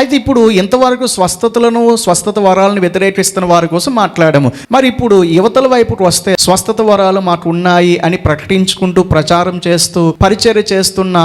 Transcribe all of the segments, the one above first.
అయితే ఇప్పుడు ఇంతవరకు స్వస్థతలను స్వస్థత వరాలను వ్యతిరేకిస్తున్న వారి కోసం మాట్లాడాము. మరి ఇప్పుడు యువతల వైపుకు వస్తే స్వస్థత వరాలు మాకు ఉన్నాయి అని ప్రకటించుకుంటూ ప్రచారం చేస్తూ పరిచర్య చేస్తున్న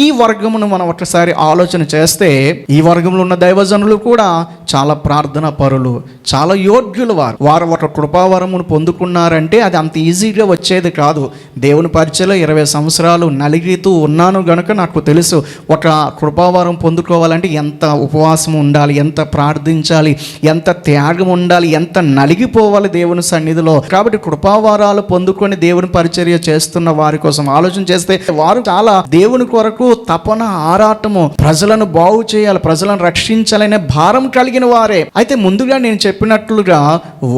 ఈ వర్గమును మనం ఒకసారి ఆలోచన చేస్తే ఈ వర్గంలో ఉన్న దైవజనులు కూడా చాలా ప్రార్థన పరులు చాలా యోగ్యులు వారు. వారు ఒక కృపావరమును పొందుకున్నారంటే అది అంత ఈజీగా వచ్చేది కాదు. దేవుని పరిచయలో ఇరవై సంవత్సరాలు నలిగితూ ఉన్నాను గనుక నాకు తెలుసు. ఒక కృపావరం పొందుకోవాలంటే ఎంత ఉప ఉపవాసం ఉండాలి ఎంత ప్రార్థించాలి ఎంత త్యాగం ఉండాలి ఎంత నలిగిపోవాలి దేవుని సన్నిధిలో. కాబట్టి కృపావారాలు పొందుకొని దేవుని పరిచర్య చేస్తున్న వారి కోసం ఆలోచన చేస్తే వారు చాలా దేవుని కొరకు తపన ఆరాటము ప్రజలను బాగు చేయాలి ప్రజలను రక్షించాలనే భారం కలిగిన వారే. అయితే ముందుగా నేను చెప్పినట్లుగా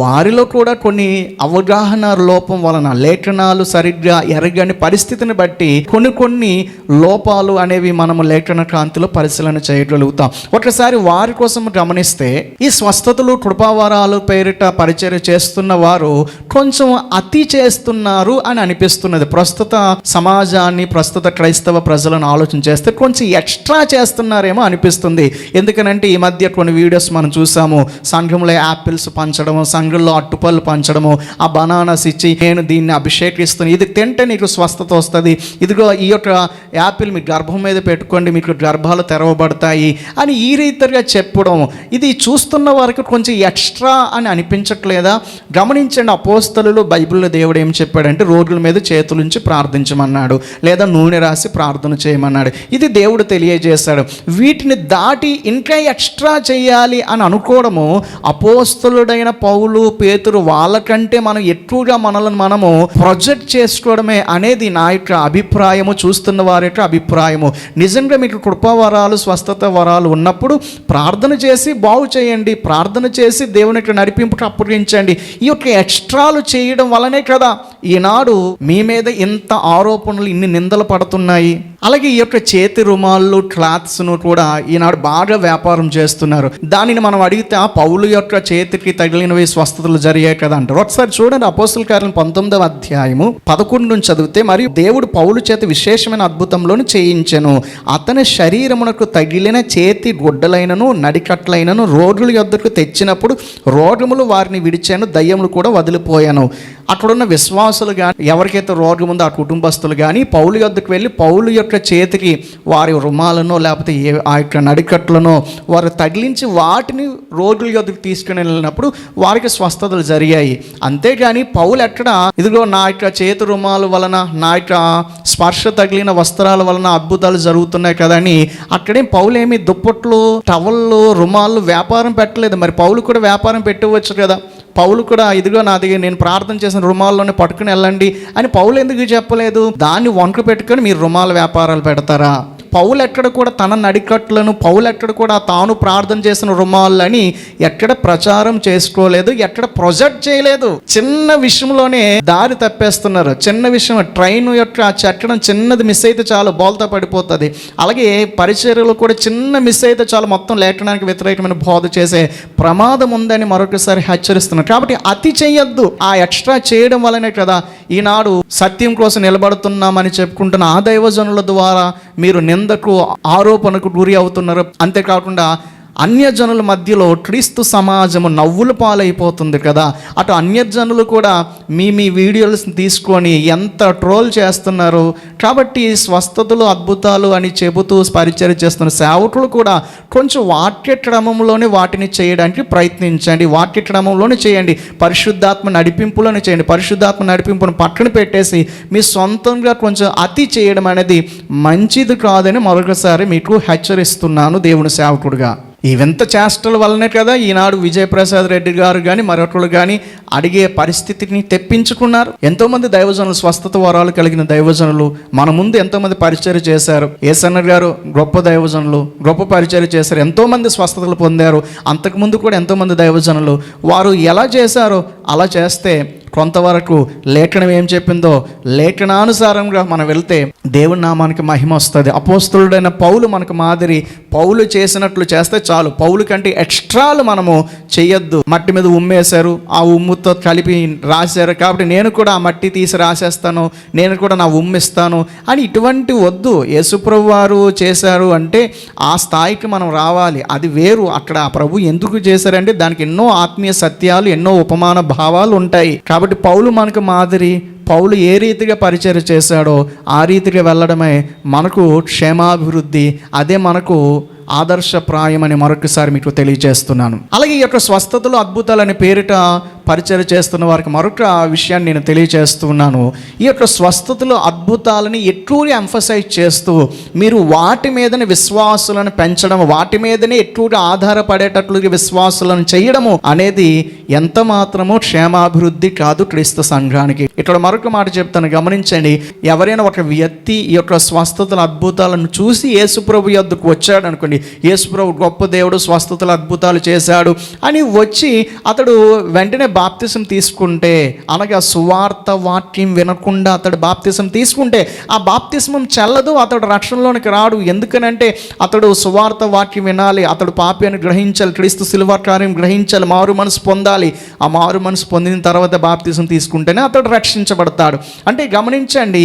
వారిలో కూడా కొన్ని అవగాహన లోపం వలన లేఖనాలు సరిగ్గా ఎరగని పరిస్థితిని బట్టి కొన్ని కొన్ని లోపాలు అనేవి మనము లేఖన కాంతిలో పరిశీలన చేయగలుగుతాం. ఒకసారి వారి కోసం గమనిస్తే ఈ స్వస్థతలు కృపావారాలు పేరిట పరిచర్య చేస్తున్న వారు కొంచెం అతి చేస్తున్నారు అని అనిపిస్తున్నది. ప్రస్తుత సమాజాన్ని ప్రస్తుత క్రైస్తవ ప్రజలను ఆలోచన చేస్తే కొంచెం ఎక్స్ట్రా చేస్తున్నారేమో అనిపిస్తుంది. ఎందుకనంటే ఈ మధ్య కొన్ని వీడియోస్ మనం చూసాము. సంఘంలో యాపిల్స్ పంచడము సంఘంలో అట్టుపళ్ళు పంచడము ఆ బనానాస్ ఇచ్చి నేను దీన్ని అభిషేకిస్తున్నాను ఇది తింటే నీకు స్వస్థత వస్తుంది. ఇదిగో ఈ యొక్క యాపిల్ మీ గర్భం మీద పెట్టుకోండి మీకు గర్భాలు తెరవబడతాయి అని ఈ రీతిగా చెప్పడం ఇది చూస్తున్న వారికి కొంచెం ఎక్స్ట్రా అని అనిపించట్లేదా? గమనించండి అపోస్తలు బైబిల్లో దేవుడు ఏం చెప్పాడంటే రోగుల మీద చేతులుంచి ప్రార్థించమన్నాడు లేదా నూనె రాసి ప్రార్థన చేయమన్నాడు. ఇది దేవుడు తెలియజేశాడు. వీటిని దాటి ఇంకా ఎక్స్ట్రా చేయాలి అని అనుకోవడము అపోస్తలుడైన పౌలు పేతురు వాళ్ళకంటే మనం ఎక్కువగా మనల్ని మనము ప్రొజెక్ట్ చేసుకోవడమే అనేది నా యొక్క అభిప్రాయము చూస్తున్న వారి యొక్క అభిప్రాయము. నిజంగా మీకు కృపావరాలు స్వస్థత వరాలు ఉన్నప్పుడు ప్రార్థన చేసి బాగు చేయండి ప్రార్థన చేసి దేవుని యొక్క నడిపింపుకు అప్పగించండి. ఈ యొక్క ఎక్స్ట్రాలు చేయడం వలనే కదా ఈనాడు మీ మీద ఇంత ఆరోపణలు ఇన్ని నిందలు పడుతున్నాయి. అలాగే ఈ యొక్క చేతి రుమాళ్ళు క్లాత్స్ను కూడా ఈనాడు బాగా వ్యాపారం చేస్తున్నారు. దానిని మనం అడిగితే ఆ పౌలు యొక్క చేతికి తగిలినవి స్వస్థతలు జరిగాయి కదా అంటారు. ఒకసారి చూడండి అపోస్తుల కార్యం పంతొమ్మిదవ అధ్యాయము పదకొండు నుంచి చదివితే మరియు దేవుడు పౌలు చేత విశేషమైన అద్భుతంలోను చేయించెను. అతని శరీరమునకు తగిలిన చేతి గుడ్డలైనను నడికట్లైనను రోగుల యొద్దకు తెచ్చినప్పుడు రోగములు వారిని విడిచాను దయ్యములు కూడా వదిలిపోయాను. అక్కడున్న విశ్వాసులు కానీ ఎవరికైతే రోగం ఉందో ఆ కుటుంబస్తులు కానీ పౌలు యొద్దకు వెళ్ళి పౌలు యొక్క చేతికి వారి రుమాలను లేకపోతే ఏ ఆ యొక్క నడికట్లను వారు తగిలించి వాటిని రోగుల యొక్కకు తీసుకుని వెళ్ళినప్పుడు వారికి స్వస్థతలు జరిగాయి. అంతేగాని పౌలు ఎక్కడ? ఇదిగో నా యొక్క చేతి రుమాల వలన నా యొక్క స్పర్శ తగిలిన వస్త్రాల వలన అద్భుతాలు జరుగుతున్నాయి కదని అక్కడేం పౌలు ఏమి దుప్పట్లు టవళ్ళు రుమాలు వ్యాపారం పెట్టలేదు. మరి పౌలు కూడా వ్యాపారం పెట్టవచ్చు కదా. పౌలు కూడా ఇదిగో నా దగ్గర నేను ప్రార్థన చేసిన రుమాల్లోనే పట్టుకుని వెళ్ళండి అని పౌలు ఎందుకు చెప్పలేదు? దాన్ని వంక పెట్టుకొని మీరు రుమాల వ్యాపారాలు పెడతారా? పౌలు ఎక్కడ కూడా తన నడికట్లను పౌలు ఎక్కడ కూడా తాను ప్రార్థన చేసిన రుమాలని ఎక్కడ ప్రచారం చేసుకోలేదు ఎక్కడ ప్రొజెక్ట్ చేయలేదు. చిన్న విషయంలోనే దారి తప్పేస్తున్నారు. చిన్న విషయం ట్రైన్ యొక్క చెట్టడం చెక్కడం చిన్నది మిస్ అయితే చాలు బోల్తా పడిపోతుంది. అలాగే పరిచర్యలు కూడా చిన్న మిస్ అయితే చాలు మొత్తం లేఖనానికి వ్యతిరేకమైన బోధ చేసే ప్రమాదం ఉందని మరొకసారి హెచ్చరిస్తున్నారు. కాబట్టి అతి చేయొద్దు. ఆ ఎక్స్ట్రా చేయడం వల్లనే కదా ఈనాడు సత్యం కోసం నిలబడుతున్నామని చెప్పుకుంటున్న ఆ దైవజనుల ద్వారా మీరు నిందకు ఆరోపణకు గురి అవుతున్నారు. అంతేకాకుండా అన్యజనుల మధ్యలో క్రీస్తు సమాజము నవ్వుల పాలైపోతుంది కదా. అటు అన్యజనులు కూడా మీ మీ వీడియోలు తీసుకొని ఎంత ట్రోల్ చేస్తున్నారు. కాబట్టి స్వస్థతలు అద్భుతాలు అని చెబుతూ పరిచయం చేస్తున్న సేవకులు కూడా కొంచెం వాక్య క్రమంలోనే వాటిని చేయడానికి ప్రయత్నించండి. వాక్య క్రమంలోనే చేయండి. పరిశుద్ధాత్మ నడిపింపులోనే చేయండి. పరిశుద్ధాత్మ నడిపింపును పక్కన పెట్టేసి మీ సొంతంగా కొంచెం అతి చేయడం అనేది మంచిది కాదని మరొకసారి మీకు హెచ్చరిస్తున్నాను దేవుని సేవకుడుగా. ఈ వింత చేష్టల వల్లనే కదా ఈనాడు విజయప్రసాద్ రెడ్డి గారు కానీ మరొకరు కానీ అడిగే పరిస్థితిని తెప్పించుకున్నారు. ఎంతోమంది దైవజనులు స్వస్థత వరాలు కలిగిన దైవజనులు మన ముందు ఎంతోమంది పరిచయం చేశారు. ఏసన్న గారు గొప్ప దైవజనులు గొప్ప పరిచయం చేశారు. ఎంతోమంది స్వస్థతలు పొందారు. అంతకుముందు కూడా ఎంతోమంది దైవజనులు వారు ఎలా చేశారో అలా చేస్తే కొంతవరకు లేఖనం ఏం చెప్పిందో లేఖనానుసారంగా మనం వెళ్తే దేవుని నామానికి మహిమ వస్తుంది. అపోస్తులుడైన పౌలు మనకు మాదిరి పౌలు చేసినట్లు చేస్తే చాలు. పౌలు కంటే ఎక్స్ట్రాలు మనము చెయ్యొద్దు మట్టి మీద ఉమ్మేశారు. ఆ ఉమ్ముతో కలిపి రాశారు. కాబట్టి నేను కూడా ఆ మట్టి తీసి రాసేస్తాను. నేను కూడా నా ఉమ్మిస్తాను అని ఇటువంటి వద్దు. యేసుప్రభు వారు చేశారు అంటే ఆ స్థాయికి మనం రావాలి. అది వేరు. అక్కడ ఆ ప్రభు ఎందుకు చేశారంటే దానికి ఎన్నో ఆత్మీయ సత్యాలు ఎన్నో ఉపమాన భావాలు ఉంటాయి. కాబట్టి కాబట్టి పౌలు మనకు మాదిరి పౌలు ఏ రీతిగా పరిచయం చేశాడో ఆ రీతిగా వెళ్ళడమే మనకు క్షేమాభివృద్ధి అదే మనకు ఆదర్శప్రాయం అని మరొకసారి మీకు తెలియజేస్తున్నాను. అలాగే ఈ యొక్క స్వస్థతలు అనే పేరిట పరిచయం చేస్తున్న వారికి మరొక విషయాన్ని నేను తెలియజేస్తున్నాను ఈ యొక్క స్వస్థతలు అద్భుతాలని ఎక్కువగా ఎంఫసైజ్ చేస్తూ మీరు వాటి మీదనే విశ్వాసులను పెంచడం వాటి మీదనే ఎక్కువగా ఆధారపడేటట్లుగా విశ్వాసులను చేయడము అనేది ఎంత మాత్రమో క్షేమాభివృద్ధి కాదు క్రీస్తు సంఘానికి. ఇక్కడ మరొక మాట చెప్తాను గమనించండి. ఎవరైనా ఒక వ్యక్తి ఈ యొక్క స్వస్థతల అద్భుతాలను చూసి యేసుప్రభు యొద్దకు వచ్చాడు అనుకోండి యేసుప్రభు గొప్ప దేవుడు స్వస్థతల అద్భుతాలు చేశాడు అని వచ్చి అతడు వెంటనే బాప్తిసం తీసుకుంటే అనగా సువార్త వాక్యం వినకుండా అతడు బాప్తిసం తీసుకుంటే ఆ బాప్తిస్మం చల్లదు అతడు రక్షణలోనికి రాడు. ఎందుకనంటే అతడు సువార్త వాక్యం వినాలి అతడు పాపి అని గ్రహించాలి క్రీస్తు సిల్వ కార్యం గ్రహించాలి మారు మనసు పొందాలి. ఆ మారు మనసు పొందిన తర్వాత బాప్తిసం తీసుకుంటేనే అతడు రక్షించబడతాడు. అంటే గమనించండి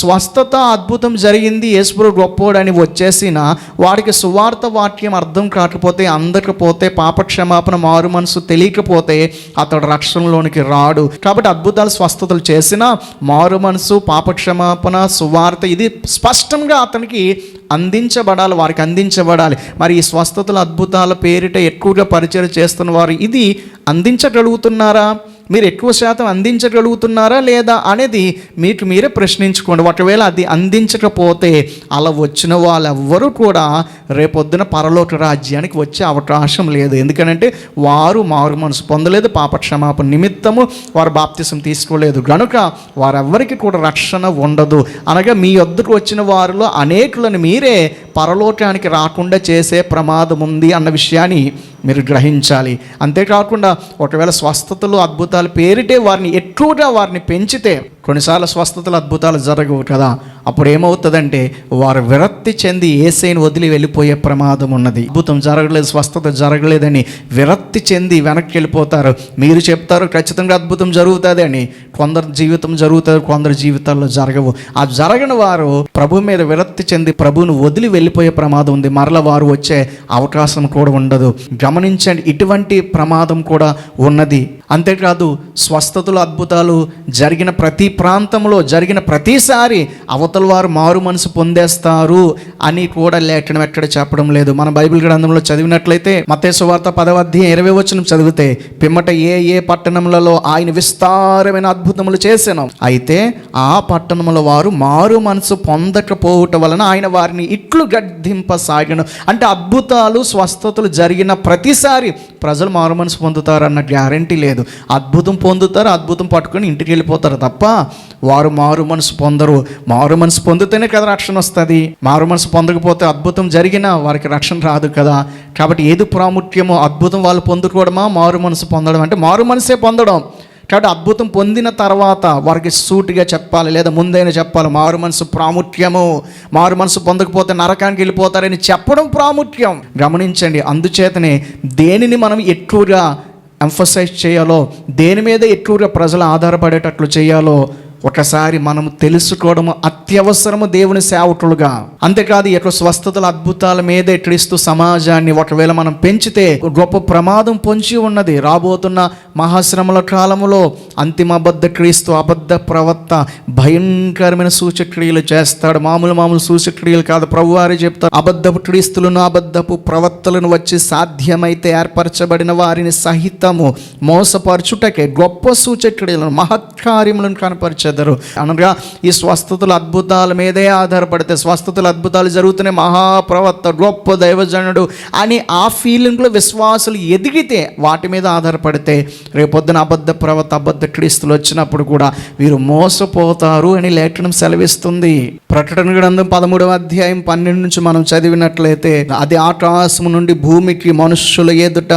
స్వస్థత అద్భుతం జరిగింది యేసుప్రు గొప్పోడని వచ్చేసిన వాడికి సువార్త వాక్యం అర్థం కాకపోతే అందకపోతే పాపక్షమాపణ మారు మనసు తెలియకపోతే అతడు రక్షణలోనికి రాడు. కాబట్టి అద్భుతాలు స్వస్థతలు చేసిన మారు మనసు పాపక్షమాపణ సువార్త ఇది స్పష్టంగా అతనికి అందించబడాలి వారికి అందించబడాలి. మరి ఈ స్వస్థతల అద్భుతాల పేరిట ఎక్కువగా పరిచయం చేస్తున్న వారు ఇది అందించగలుగుతున్నారా? మీరు ఎక్కువ శాతం అందించగలుగుతున్నారా లేదా అనేది మీకు మీరే ప్రశ్నించుకోండి. ఒకవేళ అది అందించకపోతే అలా వచ్చిన వాళ్ళెవ్వరూ కూడా రేపొద్దున పరలోక రాజ్యానికి వచ్చే అవకాశం లేదు. ఎందుకంటే వారు మారు మనసు పొందలేదు. పాపక్షమాపణ నిమిత్తము వారు బాప్తిసం తీసుకోలేదు. గనుక వారెవ్వరికి కూడా రక్షణ ఉండదు. అనగా మీ వద్దకు వచ్చిన వారిలో అనేకులను మీరే పరలోకానికి రాకుండా చేసే ప్రమాదం ఉంది అన్న విషయాన్ని మీరు గ్రహించాలి. అంతేకాకుండా ఒకవేళ స్వస్థతలు అద్భుతాలు పేరిటే వారిని ఎక్కువగా వారిని పెంచితే కొన్నిసార్లు స్వస్థతలు అద్భుతాలు జరగవు కదా. అప్పుడు ఏమవుతుందంటే వారు విరక్తి చెంది ఏసైని వదిలి వెళ్ళిపోయే ప్రమాదం ఉన్నది. అద్భుతం జరగలేదు స్వస్థత జరగలేదని విరక్తి చెంది వెనక్కి వెళ్ళిపోతారు. మీరు చెప్తారు ఖచ్చితంగా అద్భుతం జరుగుతుంది అని. కొందరు జీవితం జరుగుతారు కొందరు జీవితాల్లో జరగవు. ఆ జరగని వారు ప్రభు మీద విరక్తి చెంది ప్రభువును వదిలి వెళ్ళిపోయే ప్రమాదం ఉంది. మరల వారు వచ్చే అవకాశం కూడా ఉండదు. గమనించండి ఇటువంటి ప్రమాదం కూడా ఉన్నది. అంతేకాదు స్వస్థతలు అద్భుతాలు జరిగిన ప్రతి ప్రాంతంలో జరిగిన ప్రతిసారి అవతల వారు మారు మనసు పొందేస్తారు అని కూడా లేఖనం ఎక్కడ చెప్పడం లేదు. మన బైబిల్ గ్రంథంలో చదివినట్లయితే మతేశ్వార్త పదవ అధ్యాయం ఇరవై వచనం చదివితే పిమ్మట ఏ ఏ పట్టణములలో ఆయన విస్తారమైన అద్భుతములు చేసాను? అయితే ఆ పట్టణముల వారు మారు మనసు పొందకపోవటం వలన ఆయన వారిని ఇట్లు గద్దింపసాగను. అంటే అద్భుతాలు స్వస్థతలు జరిగిన ప్రతిసారి ప్రజలు మారు మనసు పొందుతారన్న గ్యారంటీ లేదు. అద్భుతం పొందుతారు అద్భుతం పట్టుకొని ఇంటికి వెళ్ళిపోతారు తప్ప వారు మారు మనసు పొందరు. మారు మనసు పొందితేనే కదా రక్షణ వస్తుంది. మారు మనసు పొందకపోతే అద్భుతం జరిగినా వారికి రక్షణ రాదు కదా. కాబట్టి ఏది ప్రాముఖ్యమో అద్భుతం వాళ్ళు పొందుకోవడమా మారు మనసు పొందడం అంటే మారు మనసే పొందడం. కాబట్టి అద్భుతం పొందిన తర్వాత వారికి సూటిగా చెప్పాలి లేదా ముందైనా చెప్పాలి మారు మనసు ప్రాముఖ్యము. మారు మనసు పొందకపోతే నరకానికి వెళ్ళిపోతారని చెప్పడం ప్రాముఖ్యం. గమనించండి అందుచేతనే దేనిని మనం ఎక్కువగా ఎంఫసైజ్ చేయాలో? దేని మీద ఎక్కువగా ప్రజలు ఆధారపడేటట్లు చేయాలో? ఒకసారి మనం తెలుసుకోవడము అత్యవసరము దేవుని సేవకులుగా. అంతేకాదు ఈ యొక్క స్వస్థతల అద్భుతాల మీదే క్రీస్తు సమాజాన్ని ఒకవేళ మనం పెంచితే గొప్ప ప్రమాదం పొంచి ఉన్నది. రాబోతున్న మహాశ్రమల కాలములో అంతిమ అబద్ధ క్రీస్తు అబద్ధ ప్రవక్త భయంకరమైన సూచక్రియలు చేస్తాడు. మామూలు మామూలు సూచక్రియలు కాదు. ప్రభువారే చెప్తారు అబద్ధపు క్రీస్తులను అబద్ధపు ప్రవక్తలను వచ్చి సాధ్యమైతే ఏర్పరచబడిన వారిని సహితము మోసపరచుటకే గొప్ప సూచక్రియలను మహత్కార్యములను కనపరిచేది చేద్దరు అనగా ఈ స్వస్థతల అద్భుతాల మీదే ఆధారపడితే స్వస్థతల అద్భుతాలు జరుగుతున్నాయి మహాప్రవక్త గొప్ప దైవజనుడు అని ఆ ఫీలింగ్లో విశ్వాసులు ఎదిగితే వాటి మీద ఆధారపడితే రేపొద్దున అబద్ధ ప్రవర్త అబద్ధ క్రీస్తులు వచ్చినప్పుడు కూడా వీరు మోసపోతారు అని లేఖనం సెలవిస్తుంది. ప్రకటన గ్రంథం పదమూడవ అధ్యాయం పన్నెండు నుంచి మనం చదివినట్లయితే అది ఆకాశము నుండి భూమికి మనుష్యుల ఎదుట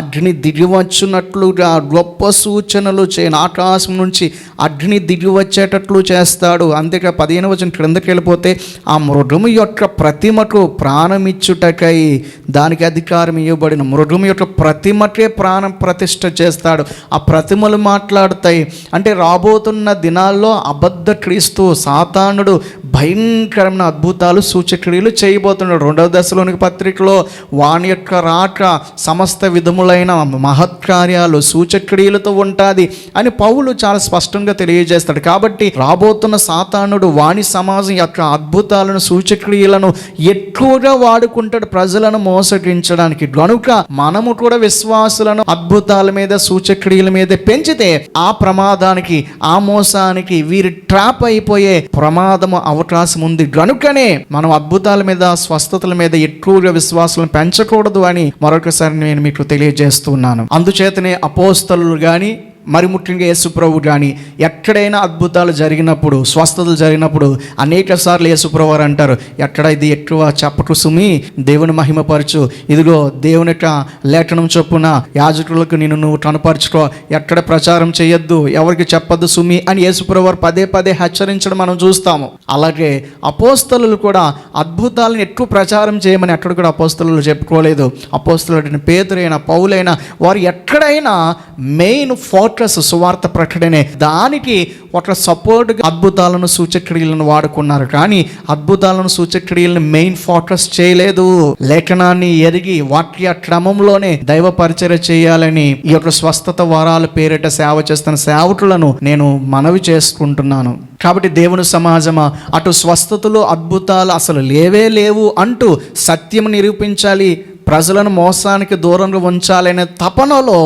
అగ్ని దిగివచ్చున్నట్లుగా గొప్ప సూచనలు చేయను. ఆకాశం నుంచి అగ్ని దిగి వచ్చేటట్లు చేస్తాడు. అంతేకా పదిహేను వచ్చిన క్రిందకి వెళ్ళిపోతే ఆ మృగము యొక్క ప్రతిమకు ప్రాణమిచ్చుటకై దానికి అధికారం ఇవ్వబడిన మృగము యొక్క ప్రతిమకే ప్రాణం ప్రతిష్ట చేస్తాడు. ఆ ప్రతిమలు మాట్లాడతాయి. అంటే రాబోతున్న దినాల్లో అబద్ధ క్రీస్తు సాతానుడు భయంకరమైన అద్భుతాలు సూచక్రియలు చేయబోతున్నాడు. రెండవ దశలోని పత్రికలో వాని యొక్క రాక సమస్త విధములైన మహత్కార్యాలు సూచక్రియలతో ఉంటుంది అని పౌలు చాలా స్పష్టంగా తెలియజేస్తాడు. కాబట్టి రాబోతున్న సాతానుడు వాణి సమాజం యొక్క అద్భుతాలను సూచక్రియలను ఎక్కువగా వాడుకుంటాడు ప్రజలను మోసగించడానికి. గనుక మనము కూడా విశ్వాసులను అద్భుతాల మీద సూచక్రియల మీద పెంచితే ఆ ప్రమాదానికి ఆ మోసానికి వీరి ట్రాప్ అయిపోయే ప్రమాదము అవకాశం ఉంది. గనుకనే మనం అద్భుతాల మీద స్వస్థతల మీద ఎక్కువగా విశ్వాసాలను పెంచకూడదు అని మరొకసారి నేను మీకు తెలియజేస్తున్నాను. అందుచేతనే అపోస్తలు కానీ మరి ముఖ్యంగా యేసుప్రభు కానీ ఎక్కడైనా అద్భుతాలు జరిగినప్పుడు స్వస్థతలు జరిగినప్పుడు అనేక సార్లు యేసుప్రభు వారు అంటారు ఎక్కడ ఇది ఎక్కువ చెప్పకు సుమి దేవుని మహిమపరచు. ఇదిగో దేవుని యొక్క లేఖనం చొప్పున యాజకులకు నేను నువ్వు కనపరచుకో ఎక్కడ ప్రచారం చేయొద్దు ఎవరికి చెప్పొద్దు సుమి అని యేసుప్రభు వారు పదే పదే హెచ్చరించడం మనం చూస్తాము. అలాగే అపోస్తలు కూడా అద్భుతాలను ఎక్కువ ప్రచారం చేయమని ఎక్కడ కూడా అపోస్తలు చెప్పుకోలేదు. అపోస్తలు పేదరైన పౌలైన వారు ఎక్కడైనా మెయిన్ ఫోర్ట్రెస్ సువార్త ప్రకటనే దానికి ఒక సపోర్ట్ అద్భుతాలను సూచక్రియలను వాడుకున్నారు. కానీ అద్భుతాలను సూచక్రియలను మెయిన్ ఫోకస్ చేయలేదు. లేఖనాన్ని ఎరిగి వాక్య క్రమంలోనే దైవ పరిచయ చేయాలని ఈ యొక్క స్వస్థత వరాల పేరిట సేవ చేస్తున్న సేవకులను నేను మనవి చేసుకుంటున్నాను. కాబట్టి దేవుని సమాజమా అటు స్వస్థతలు అద్భుతాలు అసలు లేవే లేవు అంటూ సత్యం నిరూపించాలి ప్రజలను మోసానికి దూరంగా ఉంచాలనే తపనలో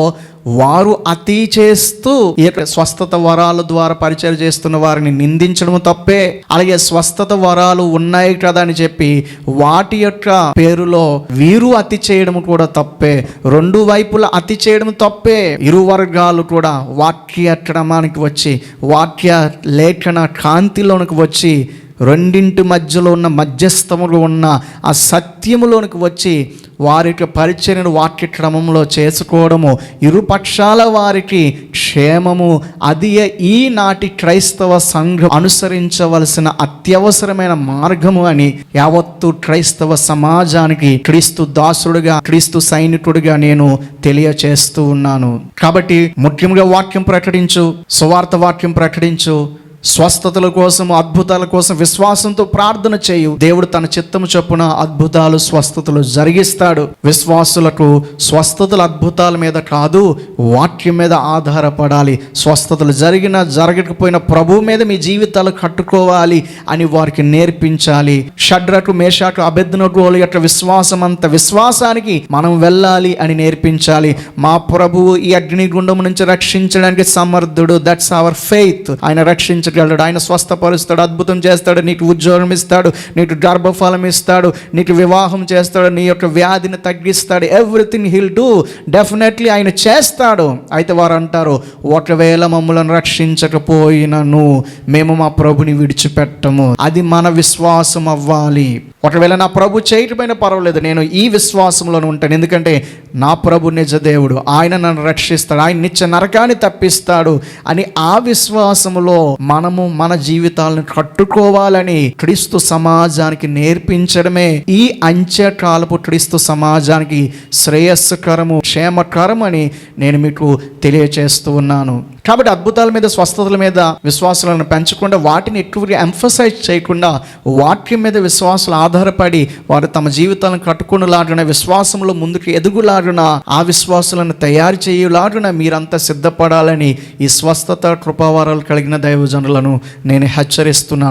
వారు అతి చేస్తూ స్వస్థత వరాల ద్వారా పరిచయం చేస్తున్న వారిని నిందించడం తప్పే. అలాగే స్వస్థత వరాలు ఉన్నాయి కదా అని చెప్పి వాటి యొక్క పేరులో వీరు అతి చేయడం కూడా తప్పే. రెండు వైపులా అతి చేయడం తప్పే. ఇరు వర్గాలు కూడా వాక్య క్రమానికి వచ్చి వాక్య లేఖన కాంతిలోనికి వచ్చి రెండింటి మధ్యలో ఉన్న మధ్యస్థములో ఉన్న ఆ సత్యములోనికి వచ్చి వారి యొక్క పరిచర్యను వాక్య క్రమంలో చేసుకోవడము ఇరుపక్షాల వారికి క్షేమము అది ఈనాటి క్రైస్తవ సంఘం అనుసరించవలసిన అత్యవసరమైన మార్గము అని యావత్తు క్రైస్తవ సమాజానికి క్రీస్తు దాసుడుగా క్రీస్తు సైనికుడిగా నేను తెలియచేస్తూ ఉన్నాను. కాబట్టి ముఖ్యంగా వాక్యం ప్రకటించు సువార్త వాక్యం ప్రకటించు స్వస్థతల కోసం అద్భుతాల కోసం విశ్వాసంతో ప్రార్థన చేయు. దేవుడు తన చిత్తము చొప్పున అద్భుతాలు స్వస్థతలు జరిగిస్తాడు. విశ్వాసులకు స్వస్థతల అద్భుతాల మీద కాదు వాక్యం మీద ఆధారపడాలి. స్వస్థతలు జరిగిన జరగకపోయిన ప్రభు మీద మీ జీవితాలు కట్టుకోవాలి అని వారికి నేర్పించాలి. షడ్రకు మేషాకు అభెద్దనకు యొక్క విశ్వాసం అంత విశ్వాసానికి మనం వెళ్ళాలి అని నేర్పించాలి. మా ప్రభువు ఈ అగ్నిగుండం నుంచి రక్షించడానికి సమర్థుడు. దట్స్ అవర్ ఫెయిత్ ఆయన రక్షించడం తీసుకెళ్ళాడు ఆయన స్వస్థపరుస్తాడు అద్భుతం చేస్తాడు నీకు ఉద్యోగం ఇస్తాడు నీకు గర్భఫలం ఇస్తాడు నీకు వివాహం చేస్తాడు నీ యొక్క వ్యాధిని తగ్గిస్తాడు. ఎవ్రీథింగ్ హిల్ డూ డెఫినెట్లీ ఆయన చేస్తాడు. అయితే వారు అంటారు ఒకవేళ మమ్మల్ని రక్షించకపోయినను మేము మా ప్రభుని విడిచిపెట్టము. అది మన విశ్వాసం అవ్వాలి. ఒకవేళ నా ప్రభు చేయటమైన పర్వాలేదు నేను ఈ విశ్వాసంలోనే ఉంటాను. ఎందుకంటే నా ప్రభు నిజ దేవుడు ఆయన నన్ను రక్షిస్తాడు ఆయన నిత్య నరకాన్ని తప్పిస్తాడు అని ఆ విశ్వాసములో మనము మన జీవితాలను కట్టుకోవాలని క్రీస్తు సమాజానికి నేర్పించడమే ఈ అంత్యకాలపు క్రీస్తు సమాజానికి శ్రేయస్కరము క్షేమకరం అని నేను మీకు తెలియచేస్తూ ఉన్నాను. కాబట్టి అద్భుతాల మీద స్వస్థతల మీద విశ్వాసాలను పెంచకుండా వాటిని ఎక్కువగా ఎంఫసైజ్ చేయకుండా వాక్యం మీద విశ్వాసాలు ఆధారపడి వారు తమ జీవితాలను కట్టుకునేలాగున విశ్వాసంలో ముందుకు ఎదుగులాగున ఆ విశ్వాసులను తయారు చేయలాగున మీరంతా సిద్ధపడాలని ఈ స్వస్థత కృపావారాలు కలిగిన దైవజనులను నేను హెచ్చరిస్తున్నాను.